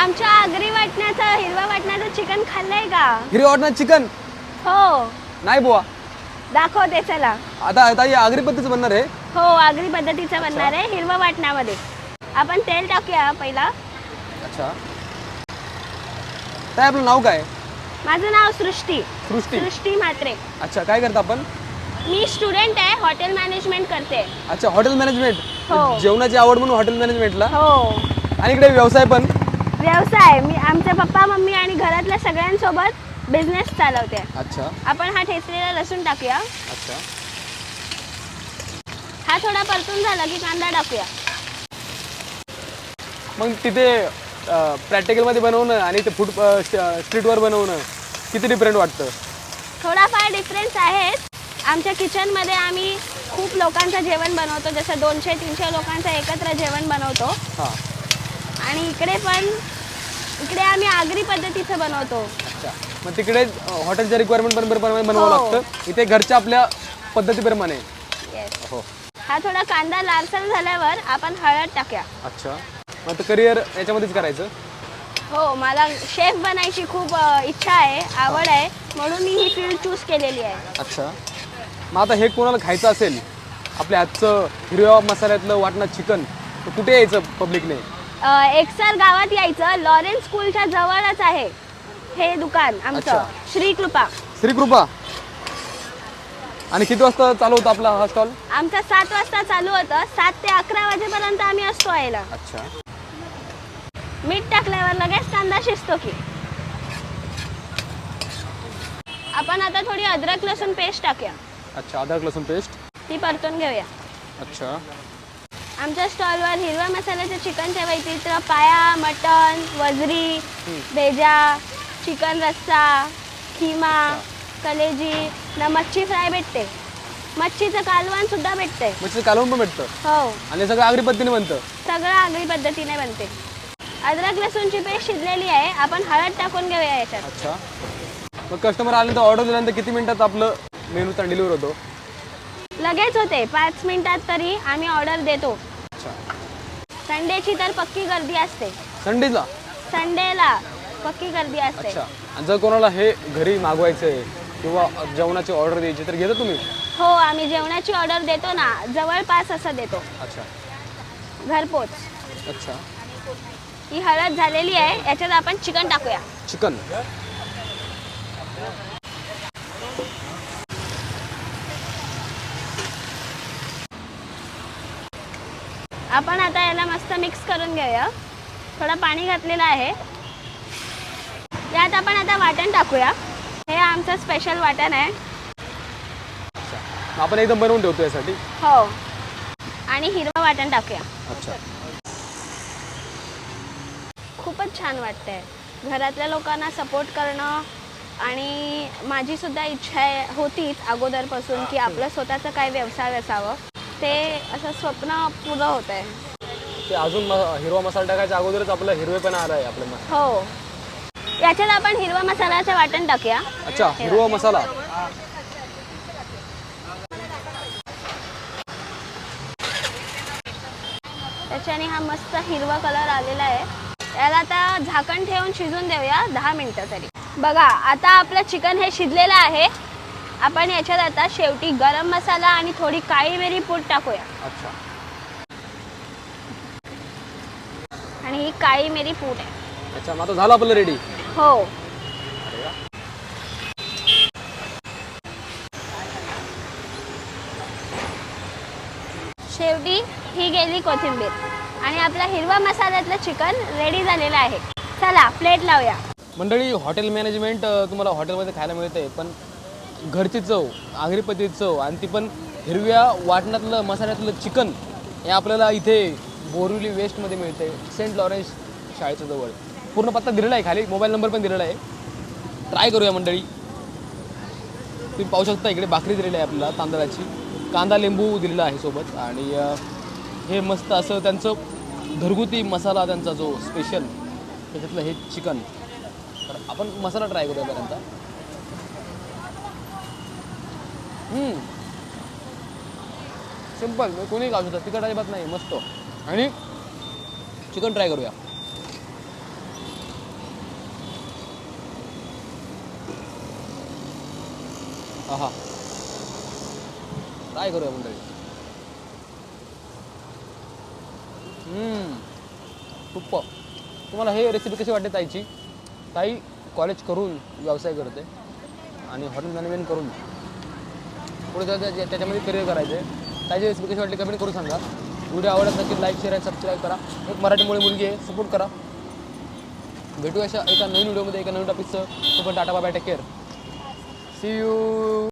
आमच्या आगरी वाटण्याचं हिरवा वाटण्याचं चिकन खाल्लंय का? हिरव्या वाटणात चिकन हो. नाही बुवा. दाखवते चला. आता आता हे आगरी पद्धतीचं बनणार आहे. हो आगरी पद्धतीचं बनणार आहे हिरवा वाटण्यामध्ये. आपण तेल टाकूया पहिला. अच्छा. काय आपलं नाव काय? माझं नाव सृष्टी. सृष्टी. सृष्टी म्हात्रे. अच्छा काय करता आपण? मी स्टुडंट आहे हॉटेल मॅनेजमेंट करते. अच्छा हॉटेल मॅनेजमेंट हो. जेवणाची आवड म्हणून हॉटेल मॅनेजमेंटला हो. आणि इकडे व्यवसाय पण? व्यवसाय मी आमचे पप्पा मम्मी आणि घरातल्या सगळ्यांसोबत बिझनेस चालवते. अच्छा. आपण हा ठेचलेला लसूण टाकूया. अच्छा. हा थोडा परतून झाला की कांदा टाकूया. मग तिथे प्रॅक्टिकलमध्ये बनवणं आणि ते फूड स्ट्रीटवर बनवणं किती डिफरंट वाटतं? थोडाफार डिफरन्स आहेच आमच्या किचनमध्ये आम्ही खूप लोकांचं जेवण बनवतो. जसं दोनशे तीनशे लोकांचं एकत्र जेवण बनवतो. हां. आणि इकडे पण इकडे आम्ही आगरी पद्धतीचं बनवतो. अच्छा. मग तिकडे हॉटेलच्या रिक्वायरमेंट प्रमाणे बनवावं हो. लागतं. इथे घरच्या आपल्या पद्धतीप्रमाणे. हो. हा थोडा कांदा लालसर झाल्यावर आपण हळद टाकूया. अच्छा. मग आता करिअर याच्यामध्येच करायचं? हो मला शेफ बनायची खूप अ, इच्छा आहे आवड आहे. म्हणून मी ही फील्ड चूज केलेली आहे. अच्छा. मग आता हे कोणाला खायचं असेल? आपल्या हातचं हिरव्या मसाल्यातलं वाटणं चिकन तर कुठे यायचं पब्लिकने एकसर गावात यायचं. लॉरेन्स स्कूलच्या जवळच आहे हे दुकान आमचं. अच्छा. श्रीकृपा. श्रीकृपा. आणि किती वाजता चालू होतं आपला हा स्टॉल आमचं सात वाजता चालू होतं. सात ते अकरा वाजेपर्यंत आम्ही असतो यायला. अच्छा. मीठ टाकल्यावर लगेच कांदा शिजतो की. आपण आता थोडी अद्रक लसूण पेस्ट टाकूया. अच्छा अद्रक लसूण पेस्ट ती परतून घेऊया. अच्छा. आमच्या स्टॉलवर हिरव्या मसाल्याचे चिकनच्या व्यतिरिक्त पाया मटन वजरी भेजा चिकन रस्सा खिमा कलेजी. न मच्छी फ्राय भेटते. मच्छीचं कालवण सुद्धा भेटते. मग ते कालवून पण भेटतं? हो. आणि सगळं आगरी पद्धतीने बनतं? सगळं आगळी पद्धतीने बनते. अद्रक लसूणची पेस्ट शिजलेली आहे. आपण हळद टाकून घेऊया याच्यात. अच्छा. मग कस्टमर आल्यानंतर ऑर्डर दिल्यानंतर किती मिनिटात आपलं मेनू डिलिव्हर होतो? लगेच होते. पाच मिनिटात तरी आम्ही ऑर्डर देतो. अच्छा. संडेची तर पक्की गर्दी असते. संडेला? संडेला पक्की गर्दी असते. अच्छा. आणि जर कोणाला हे घरी मागवायचं आहे किंवा जेवणाची ऑर्डर द्यायची तर घेता तुम्ही? हो आम्ही जेवणाची ऑर्डर देतो ना जवळपास असं देतो. अच्छा. घरपोच. अच्छा. ही हळद झालेली आहे याच्यात आपण चिकन टाकूया. चिकन. आपण आता याला मस्त मिक्स करून घेऊया. थोडं पाणी घातलेलं आहे. यात आपण आता वाटण टाकूया. हे आमचं स्पेशल वाटण आहे. आपण एकदम बनवून ठेवतो यासाठी? हो. आणि हिरवं वाटण टाकूया. अच्छा. खूपच छान वाटतंय. घरातल्या लोकांना सपोर्ट करणं आणि माझी सुद्धा इच्छा आहे होतीच अगोदरपासून की आपलं स्वतःचं काय व्यवसाय असावं. ते असं स्वप्न पुरं होत आहे. ते अजून म- हिरवा मसाला टाकायच्या अगोदरच आपलं हिरवेपणा आला आहे आपल्या हो. याच्यात आपण हिरवा मसाल्याचं वाटण टाकूया. अच्छा हिरवा मसाला. त्याच्याने हा मस्त हिरवा कलर आलेला आहे. याला आता झाकण ठेवून शिजून देऊया दहा मिनटं तरी. बघा आता आपलं चिकन हे शिजलेलं आहे. आपण याच्यात आता शेवटी गरम मसाला आणि थोडी काळी मिरी पूड टाकूया. अच्छा. आणि ही काळी मिरी पूड आहे. अच्छा मग आता झालं आपलं रेडी हो. शेवटी ही गेली कोथिंबीर. आणि आपला हिरवा मसाल्यातलं चिकन रेडी झालेलं आहे. चला प्लेट लावूया. मंडळी हॉटेल मॅनेजमेंट अ, तुम्हाला हॉटेलमध्ये खायला मिळते पण घरची चव आगरी पद्धतीची चव आणि ती पण हिरव्या वाटणातलं मसाल्यातलं चिकन हे आपल्याला इथे बोरिवली वेस्टमध्ये मिळते सेंट लॉरेन्स शाळेच्या जवळ. पूर्ण पत्ता दिलेला आहे खाली मोबाईल नंबर पण दिलेला आहे. ट्राय करूया मंडळी. तुम्ही पाहू शकता इकडे भाकरी दिलेली आहे आपल्याला तांदळाची. कांदा लिंबू दिलेला आहे सोबत आणि हे मस्त असं त्यांचं घरगुती मसाला त्यांचा जो स्पेशल त्याच्यातलं हे चिकन तर आपण मसाला ट्राय करूया सिंपल मी कोणी खाऊ शकतं. तिखट अजिबात नाही मस्त. आणि चिकन ट्राय करूया. हा ट्राय करूया मंडळी. खूप तुम्हाला हे रेसिपी कशी वाटते ताईची? ताई कॉलेज करून व्यवसाय करते. आणि हॉटेल मॅनेजमेंट करून. पुढे त्या- त्याच्यामध्ये करिअर करायचं. आहे त्याची रेसिपी कशी वाटली कमेंट करून सांगा. व्हिडिओ आवडत नक्की लाईक शेअर आणि सबस्क्राईब करा. एक मराठीमुळे मुलगी आहे सपोर्ट करा. भेटू अशा एका नवीन व्हिडिओमध्ये एका नवीन टॉपिकचं पण tata bye take care see you